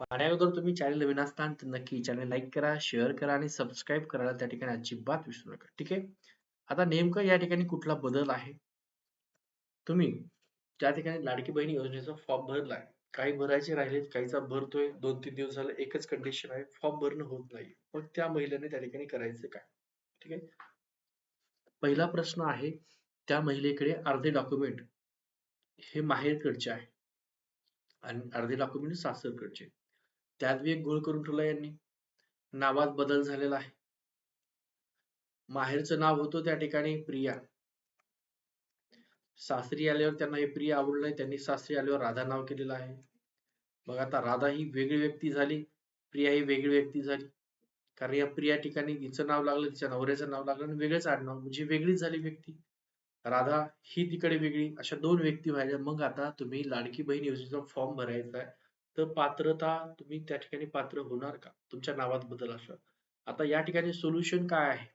पाहण्या अगोदर तुम्ही चॅनल नवीन असताल तर नक्की चॅनल लाईक करा, शेअर करा आणि सबस्क्राईब करायला त्या ठिकाणी अजिबात विसरू नका. ठीक आहे. आता नेमकं या ठिकाणी कुठला बदल आहे? तुम्ही त्या ठिकाणी लाडकी बहीण योजनेचा फॉर्म भरलाय. काही भरायचे राहिले काहीचा भरतोय. 2-3 दिवस झाले एकच कंडिशन आहे, फॉर्म भरणं होत नाही. मग त्या महिलेने त्या ठिकाणी करायचं काय? ठीक आहे. पहिला प्रश्न आहे, त्या महिलेकडे अर्धे डॉक्युमेंट हे माहेरकडचे आहे आणि अर्धे डॉक्युमेंट सासरकडचे. त्यात बी एक गोळ करून ठेवला यांनी. नावात बदल झालेला आहे. माहेरचं नाव होतं त्या ठिकाणी प्रिया. सासरी आल्यावर त्यांना हे प्रिया आवडलं नाही. त्यांनी सासरी आल्यावर राधा नाव केलेलं आहे. मग आता राधा ही वेगळी व्यक्ती झाली, प्रिया ही वेगळी व्यक्ती झाली. कारण या प्रिया ठिकाणी तिचं नाव लागलं, तिच्या नवऱ्याचं नाव लागलं आणि वेगळंच आडनाव म्हणजे वेगळीच झाली व्यक्ती. राधा ही तिकडे वेगळी, अशा दोन व्यक्ती व्हायच्या. मग आता तुम्ही लाडकी बहीण योजनेचा फॉर्म भरायचा आहे, तर पात्रता तुम्ही त्या ठिकाणी पात्र होणार का? तुमच्या नावात बदल असं आता या ठिकाणी सोल्युशन काय आहे?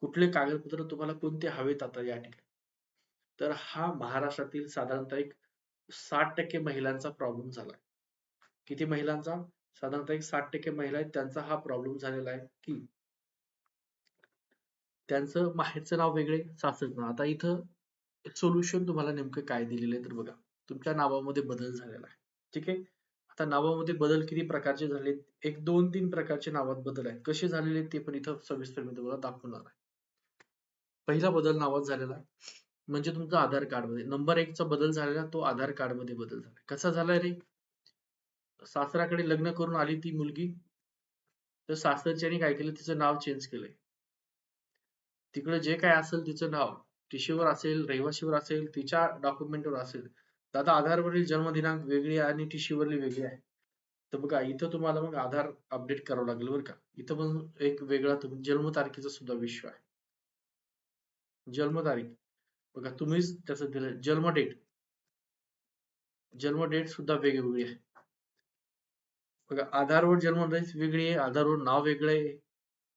कुठले कागदपत्र तुम्हाला कोणते हवेत आता या ठिकाणी? तर हा महाराष्ट्रातील साधारणतः एक 60% महिलांचा प्रॉब्लेम झालाय. किती महिलांचा? साधारणतः एक 60% महिला आहेत त्यांचा हा प्रॉब्लेम झालेला आहे, की त्यांचं माहेरचं नाव वेगळे, सासरचं नाव. आता इथं सोल्युशन तुम्हाला नेमकं काय दिलेलं आहे तर बघा. तुमच्या नावामध्ये बदल झालेला आहे. ठीक आहे. आता नावामध्ये बदल किती प्रकारचे झाले एक 2-3 प्रकारचे नावात बदल आहेत. कसे झालेले ते पण इथं सविस्तर मी तुम्हाला दाखवणार आहे. पहिला बदल नावात झालेला म्हणजे तुमचा आधार कार्डमध्ये नंबर 1 चा बदल झालेला तो आधार कार्डमध्ये बदल झाला. कसा झालाय रे? सासराकडे लग्न करून आली ती मुलगी, तर सासरच्याने काय केलं तिचं नाव चेंज केलंय. तिकडे जे काय असेल तिचं नाव टीशीवर असेल, रहिवाशीवर असेल, तिच्या डॉक्युमेंटवर असेल. तर आता आधारवरील जन्मदिनांक वेगळी आहे आणि टीशीवरली वेगळी आहे. तर बघा इथं तुम्हाला मग आधार अपडेट करावं लागेल बरं का. इथं पण एक वेगळा तुम्ही जन्मतारखेचा सुद्धा विषय आहे. जन्मतारीख बघा तुम्हीच त्याचं दिलं जन्म डेट जन्म डेट सुद्धा वेगवेगळी आहे. बघा आधारवर जन्म डेट वेगळी आहे, आधारवर नाव वेगळं आहे.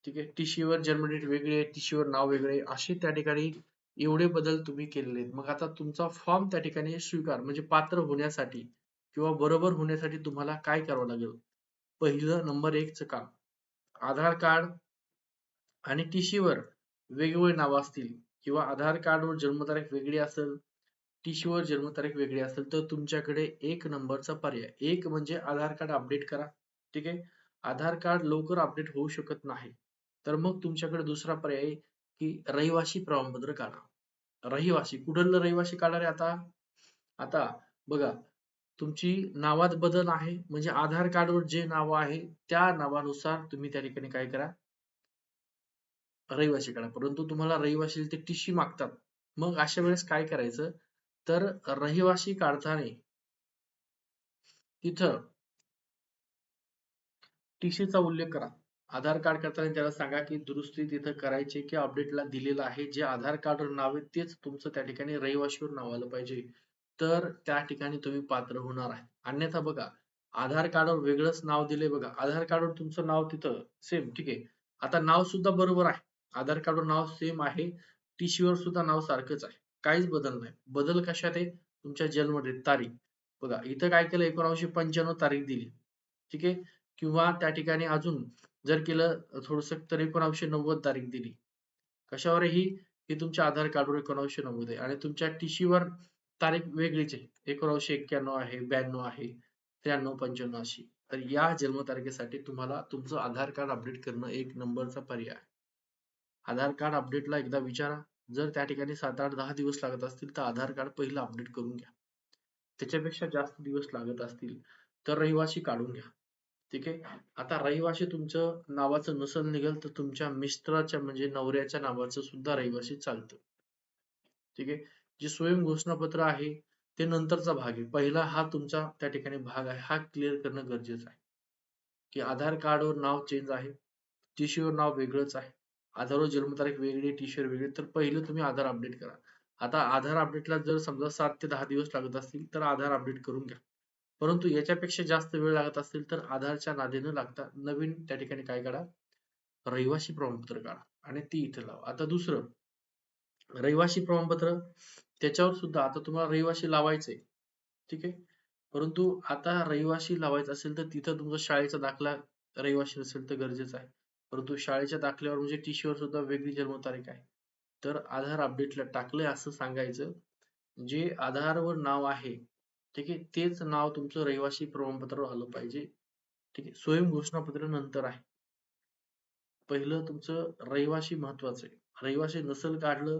ठीक आहे. टीशीवर जन्म डेट वेगळी आहे, टीशीवर नाव वेगळे असे त्या ठिकाणी एवढे बदल तुम्ही केलेले आहेत. मग आता तुमचा फॉर्म त्या ठिकाणी स्वीकार म्हणजे पात्र होण्यासाठी किंवा बरोबर होण्यासाठी तुम्हाला काय करावं लागेल? पहिलं नंबर एकच काम. आधार कार्ड आणि टीशीवर वेगवेगळे नावं असतील किंवा आधार कार्डवर जन्मतारीख वेगळी असेल, टीशीवर जन्मतारीख वेगळी असेल, तर तुमच्याकडे एक नंबरचा पर्याय. एक म्हणजे आधार कार्ड अपडेट करा. ठीक आहे. आधार कार्ड लवकर अपडेट होऊ शकत नाही. तर मग तुमच्याकडे दुसरा पर्याय की रहिवासी प्रमाणपत्र काढा. रहिवासी कुठलं रहिवासी काढा रे आता? आता बघा तुमची नावात बदल आहे म्हणजे आधार कार्डवर जे नाव आहे त्या नावानुसार तुम्ही त्या ठिकाणी काय करा? रहिवासी काढा. परंतु तुम्हाला रहिवासी ते टीशी मागतात. मग अशा वेळेस काय करायचं? तर रहिवासी काढताना तिथं टीशीचा उल्लेख करा. आधार कार्ड करताना त्याला सांगा, की दुरुस्ती तिथं करायची की अपडेटला दिलेलं आहे. जे आधार कार्डवर नाव आहे तेच तुमचं त्या ठिकाणी रहिवाशीवर नाव आलं पाहिजे. तर त्या ठिकाणी तुम्ही पात्र होणार आहे. अन्यथा बघा आधार कार्डवर वेगळंच नाव दिले बघा. आधार कार्डवर तुमचं नाव तिथं सेम ठीक आहे. आता नाव सुद्धा बरोबर आहे. आधार कार्डवर नाव सेम आहे. टीशीवर सुद्धा नाव सारखंच आहे. काहीच बदल नाही. बदल कशात आहे? तुमच्या जन्मडेट तारीख. बघा इथं काय केलं 1995 तारीख दिली. ठीक आहे. किंवा त्या ठिकाणी अजून जर केलं थोडस तर 1990 तारीख दिली. कशावर ही? ही तुमच्या आधार कार्डवर 1990 आहे आणि तुमच्या टीशीवर तारीख वेगळीच आहे. 1991 आहे, 92 आहे, 93, 95 अशी. तर या जन्मतारखेसाठी तुम्हाला तुमचं आधार कार्ड अपडेट करणं एक नंबरचा पर्याय आहे. आधार कार्ड अपडेटला एकदा विचारा. जर त्या ठिकाणी 7, 8, 10 दिवस लागत असतील तर आधार कार्ड पहिलं अपडेट करून घ्या. त्याच्यापेक्षा जास्त दिवस लागत असतील तर रहिवासी काढून घ्या. ठीक आहे. आता रहिवासी तुमचं नावाचं नसेल निघेल तर तुमच्या मिस्टराच्या म्हणजे नवऱ्याच्या नावाचं सुद्धा रहिवासी चालतं. ठीक आहे. जे स्वयं घोषणापत्र आहे ते नंतरचा भाग आहे. पहिला हा तुमचा त्या ठिकाणी भाग आहे. हा क्लिअर करणं गरजेचं आहे. की आधार कार्डवर नाव चेंज आहे. टीशीवर नाव वेगळंच आहे. आधारवर जन्मतारीख वेगळी, टीशीवर वेगळी. तर पहिलं तुम्ही आधार अपडेट करा. आता आधार अपडेटला जर समजा सात ते दहा दिवस लागत असतील तर आधार अपडेट करून घ्या. परंतु याच्यापेक्षा जास्त वेळ लागत असेल तर आधारच्या नादी न लागता नवीन त्या ठिकाणी काय काढा? रहिवासी प्रमाणपत्र काढा आणि ती इथे लावा. आता दुसरं रहिवासी प्रमाणपत्र त्याच्यावर सुद्धा आता तुम्हाला रहिवाशी लावायचंय. ठीक आहे. परंतु आता रहिवाशी लावायचं असेल तर तिथं तुमचा शाळेचा दाखला रहिवाशी असेल तर गरजेचं आहे परंतु शाळेच्या दाखल्यावर म्हणजे टीशीवर सुद्धा वेगळी जन्मतारीख आहे तर आधार अपडेटला टाकलंय असं सांगायचं जे आधारवर नाव आहे ठीक आहे? तेच नाव तुमचं रहिवासी प्रमाणपत्रावर आलं पाहिजे. ठीक आहे? स्वयं घोषणापत्र नंतर आहे. पहिलं तुमचं रहिवासी महत्वाचं आहे. रहिवासी नसेल काढलं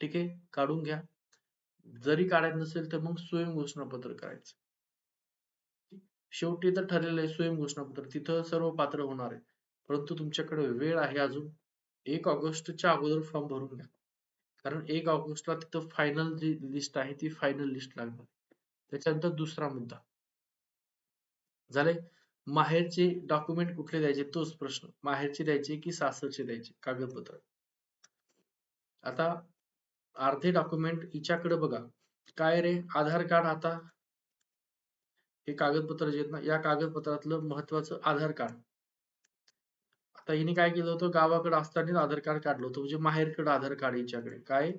ठीक आहे? काढून घ्या. जरी काढायचं नसेल तर मग स्वयं घोषणापत्र करायचं. शेवटी तर ठरलेलं आहे स्वयं घोषणापत्र. तिथं सर्व पात्र होणार आहे परंतु तुमच्याकडे वेळ आहे अजून. एक ऑगस्टच्या अगोदर फॉर्म भरून घ्या. कारण एक ऑगस्टला तिथं फायनल जी लिस्ट आहे ती फायनल लिस्ट लागणार त्याच्यानंतर दुसरा मुद्दा. झाले? माहेरचे डॉक्युमेंट कुठले द्यायचे? तोच प्रश्न. माहेरचे द्यायचे की सासरचे द्यायचे? कागदपत्र. आता अर्धे डॉक्युमेंट हिच्याकडे बघा. काय रे? आधार कार्ड आता? हे कागदपत्र जे आहेत ना या कागदपत्रातलं महत्वाचं आधार कार्ड. आता हिने काय केलं होतं? गावाकडे असताना आधार कार्ड काढलं होतं. म्हणजे माहेरकडे आधार कार्ड हिच्याकडे. काय?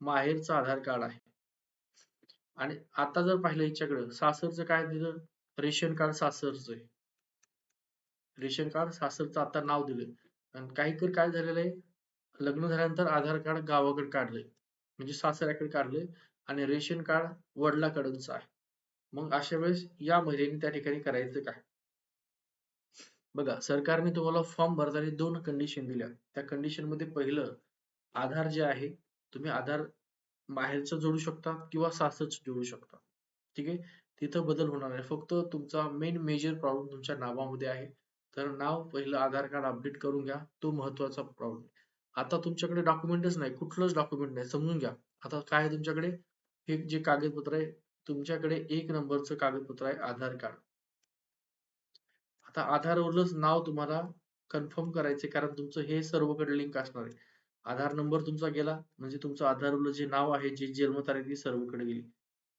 माहेरचं आधार कार्ड आहे. आणि आता जर पाहिलं याच्याकडं सासरचं काय दिलं? रेशन कार्ड सासरचं आहे. रेशन कार्ड सासरचं आता नाव दिलंय. आणि काही कर काय झालेलं आहे? लग्न झाल्यानंतर आधार कार्ड गावाकडे काढलंय. म्हणजे सासऱ्याकडे काढलंय आणि रेशन कार्ड वडिलाकडंच आहे. मग अशा वेळेस या महिलेने त्या ठिकाणी करायचं काय? बघा सरकारने तुम्हाला फॉर्म भरताना दोन कंडिशन दिल्या. त्या कंडिशनमध्ये पहिलं आधार जे आहे तुम्ही आधार बाहेरचं जोडू शकता किंवा सासच जोडू शकता ठीक आहे? तिथं बदल होणार आहे. फक्त तुमचा मेन मेजर प्रॉब्लेम तुमच्या नावामध्ये आहे. तर नाव पहिलं आधार कार्ड अपडेट करून घ्या. तो महत्त्वाचा प्रॉब्लेम आता तुमच्याकडे डॉक्युमेंटच नाही. कुठलंच डॉक्युमेंट नाही. समजून घ्या. आता काय आहे तुमच्याकडे? हे जे कागदपत्र आहे तुमच्याकडे एक नंबरचं कागदपत्र आहे आधार कार्ड. आता आधारवरच नाव तुम्हाला कन्फर्म करायचे कारण तुमचं हे सर्वकडे लिंक असणार आहे. आधार नंबर तुमचा गेला म्हणजे तुमचं आधारवरलं जे नाव आहे जी जन्मतारीख ती सर्वकडे गेली.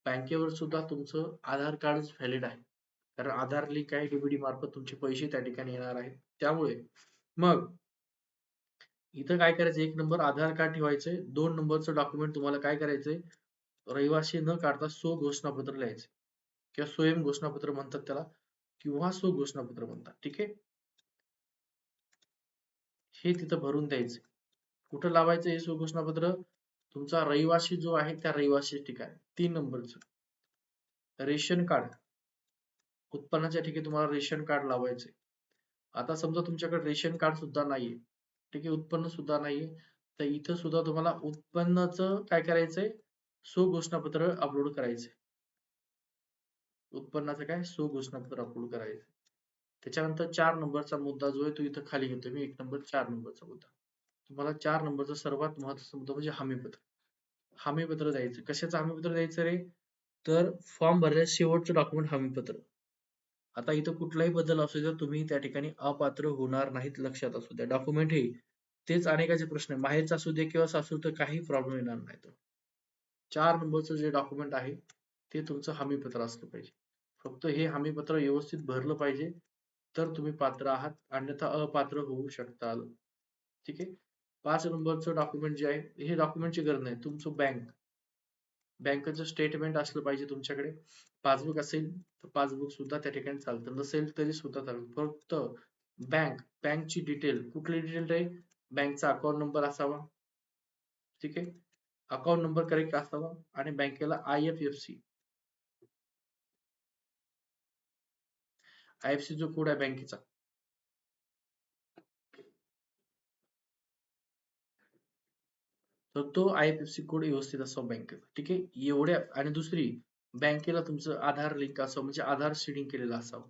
बँकेवर सुद्धा तुमचं आधार कार्डच व्हॅलिड आहे. कारण आधार लिंक आहे डीबीडी मार्फत तुमचे पैसे त्या ठिकाणी येणार आहेत. त्यामुळे मग इथं काय करायचं? एक नंबर आधार कार्ड ठेवायचंय. दोन नंबरचं डॉक्युमेंट तुम्हाला काय करायचंय? रहिवासी न काढता स्व घोषणापत्र लिहायचे किंवा स्वयं घोषणापत्र म्हणतात त्याला किंवा स्व घोषणापत्र म्हणतात. ठीक आहे? हे तिथं भरून द्यायचं कुठं लावायचं हे स्व तुमचा रहिवासी जो आहे त्या रहिवासी ठिकाणी. तीन नंबरचं. Ration card. उत्पन्नाच्या ठिकाणी तुम्हाला रेशन कार्ड लावायचे आता समजा तुमच्याकडे रेशन कार्ड सुद्धा नाहीये. ठीक आहे उत्पन्न सुद्धा नाहीये. तर इथं सुद्धा तुम्हाला उत्पन्नाचं काय करायचंय? स्वघोषणापत्र अपलोड करायचे उत्पन्नाचं काय? स्वघोषणापत्र अपलोड करायचं त्याच्यानंतर चार नंबरचा मुद्दा जो आहे तो इथं खाली घेतो मी. एक नंबर चार नंबरचा मुद्दा. तुम्हाला चार नंबरचा सर्वात महत्त्वाचा मुद्दा म्हणजे हमीपत्र. हमीपत्र द्यायचं. कशाचं हमीपत्र द्यायचं रे? तर फॉर्म भरल्या शेवटचं डॉक्युमेंट हमीपत्र. आता इथं कुठलाही बदल असू द्या तुम्ही त्या ठिकाणी अपात्र होणार नाहीत लक्षात असू द्या. डॉक्युमेंट हे तेच अनेकाचे प्रश्न आहे माहेरचा असू दे किंवा सासू तर काही प्रॉब्लेम येणार नाही तर चार नंबरचं जे डॉक्युमेंट आहे ते तुमचं हमीपत्र असलं पाहिजे. फक्त हे हमीपत्र व्यवस्थित भरलं पाहिजे तर तुम्ही पात्र आहात. अन्यथा अपात्र होऊ शकताल. ठीक आहे? पाच नंबरचं डॉक्युमेंट जे आहे हे डॉक्युमेंटची गरज नाही. तुमचं बँक बँकेचं स्टेटमेंट असलं पाहिजे तुमच्याकडे. पासबुक असेल तर पासबुक सुद्धा त्या ठिकाणी चालतं. नसेल तरी सुद्धा चालेल फक्त बँक बँकची डिटेल कुठली डिटेल आहे बँकचा अकाउंट नंबर असावा. ठीक आहे? अकाउंट नंबर करेक्ट असावा आणि बँकेला I F F C I F C जो कोड आहे बँकेचा. तर तो I F F C code व्यवस्थित असावा बँकेचा ठीक आहे? एवढ्या आणि दुसरी बँकेला तुमचं आधार लिंक असावं म्हणजे आधार शेडिंग केलेलं असावं.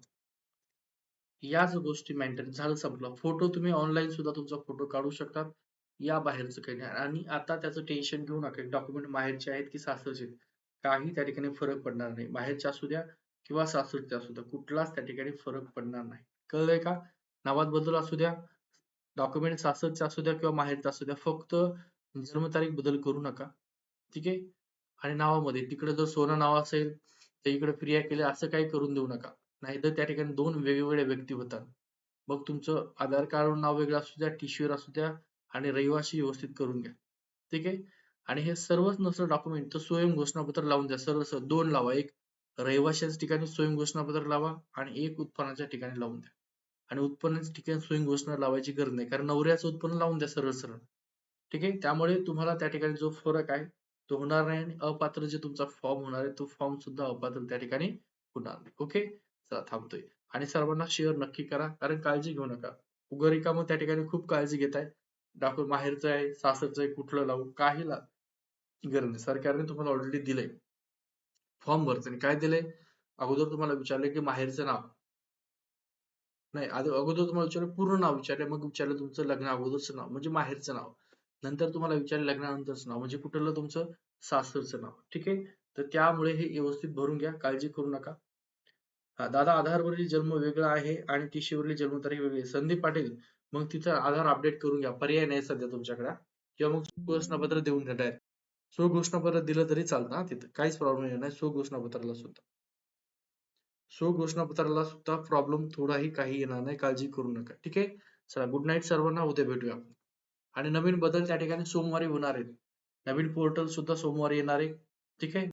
याच गोष्टी मेंटेन झालं संपलं. फोटो तुम्ही ऑनलाईन सुद्धा तुमचा फोटो काढू शकतात. या बाहेरचं काही नाही. आणि आता त्याचं टेन्शन घेऊ नका. डॉक्युमेंट बाहेरचे आहेत की सासरचे काही त्या ठिकाणी फरक पडणार नाही. बाहेरचे असू द्या किंवा सासरचे असू द्या. कुठलाच त्या ठिकाणी फरक पडणार नाही. कळलंय का? नावात बदल असू द्या. डॉक्युमेंट सासरचे असू द्या किंवा माहेरचा असू द्या. फक्त जन्मतारीख बदल करू नका. ठीक आहे? आणि नावामध्ये तिकडे जर सोनं नाव असेल तर इकडे क्रिया केले असं काही करून देऊ नका. नाहीतर त्या ठिकाणी दोन वेगवेगळ्या व्यक्ती होतात. मग तुमचं आधार कार्ड नाव वेगळं असू द्या टीशीवर असू द्या आणि रहिवासी व्यवस्थित करून घ्या. ठीक आहे? आणि हे सर्वच नसलं डॉक्युमेंट तर स्वयं घोषणापत्र लावून द्या. सर्व दोन लावा. एक रहिवाशाच्या ठिकाणी स्वयं घोषणापत्र लावा आणि एक उत्पन्नाच्या ठिकाणी लावून द्या. आणि उत्पन्नाच्या ठिकाणी स्वयं घोषणा लावायची गरज नाही कारण नवऱ्याचं उत्पन्न लावून द्या सरळ सरळ. ठीक आहे? त्यामुळे तुम्हाला त्या ठिकाणी जो फरक आहे तो होणार नाही आणि अपात्र जे तुमचा फॉर्म होणार आहे तो फॉर्म सुद्धा अपात्र त्या ठिकाणी होणार नाही. ओके चला थांबतोय. आणि सर्वांना शेअर नक्की करा कारण काळजी घेऊ नका. उगरिका मग त्या ठिकाणी खूप काळजी घेत आहे. दाखव माहेरचं आहे सासरचं आहे कुठलं लावू काही ला गरज नाही. सरकारने तुम्हाला ऑलरेडी दिलंय. फॉर्म भरताना काय दिलंय? अगोदर तुम्हाला विचारले की माहेरचं नाव. नाही अगोदर तुम्हाला विचारलं पूर्ण नाव विचारले मग विचारलं तुमचं लग्न अगोदरचं नाव म्हणजे माहेरचं नाव. नंतर तुम्हाला विचारलं लग्नानंतरच नाव. म्हणजे कुठलं तुमचं सासरचं नाव. ठीक आहे? तर त्यामुळे हे व्यवस्थित भरून घ्या. काळजी करू नका. दादा आधारवरील जन्म वेगळा आहे आणि टीशीवरील जन्मतारीख वेगळी संदीप पाटील मग तिथं आधार अपडेट करून घ्या. पर्याय नाही सध्या तुमच्याकडे किंवा मग घोषणापत्र देऊन द्या डायरेक्ट स्व घोषणापत्र दिलं तरी चालतं ना तिथं. काहीच प्रॉब्लेम येणार नाही. स्व घोषणापत्राला सुद्धा. स्व घोषणापत्राला सुद्धा प्रॉब्लेम थोडाही काही येणार नाही. काळजी करू नका. ठीक आहे? चला गुड नाईट सर्वांना. उद्या भेटूया आपण. आणि नवीन बदल त्या ठिकाणी सोमवारी होणार आहेत. नवीन पोर्टल सुद्धा सोमवारी येणार आहे. ठीक आहे?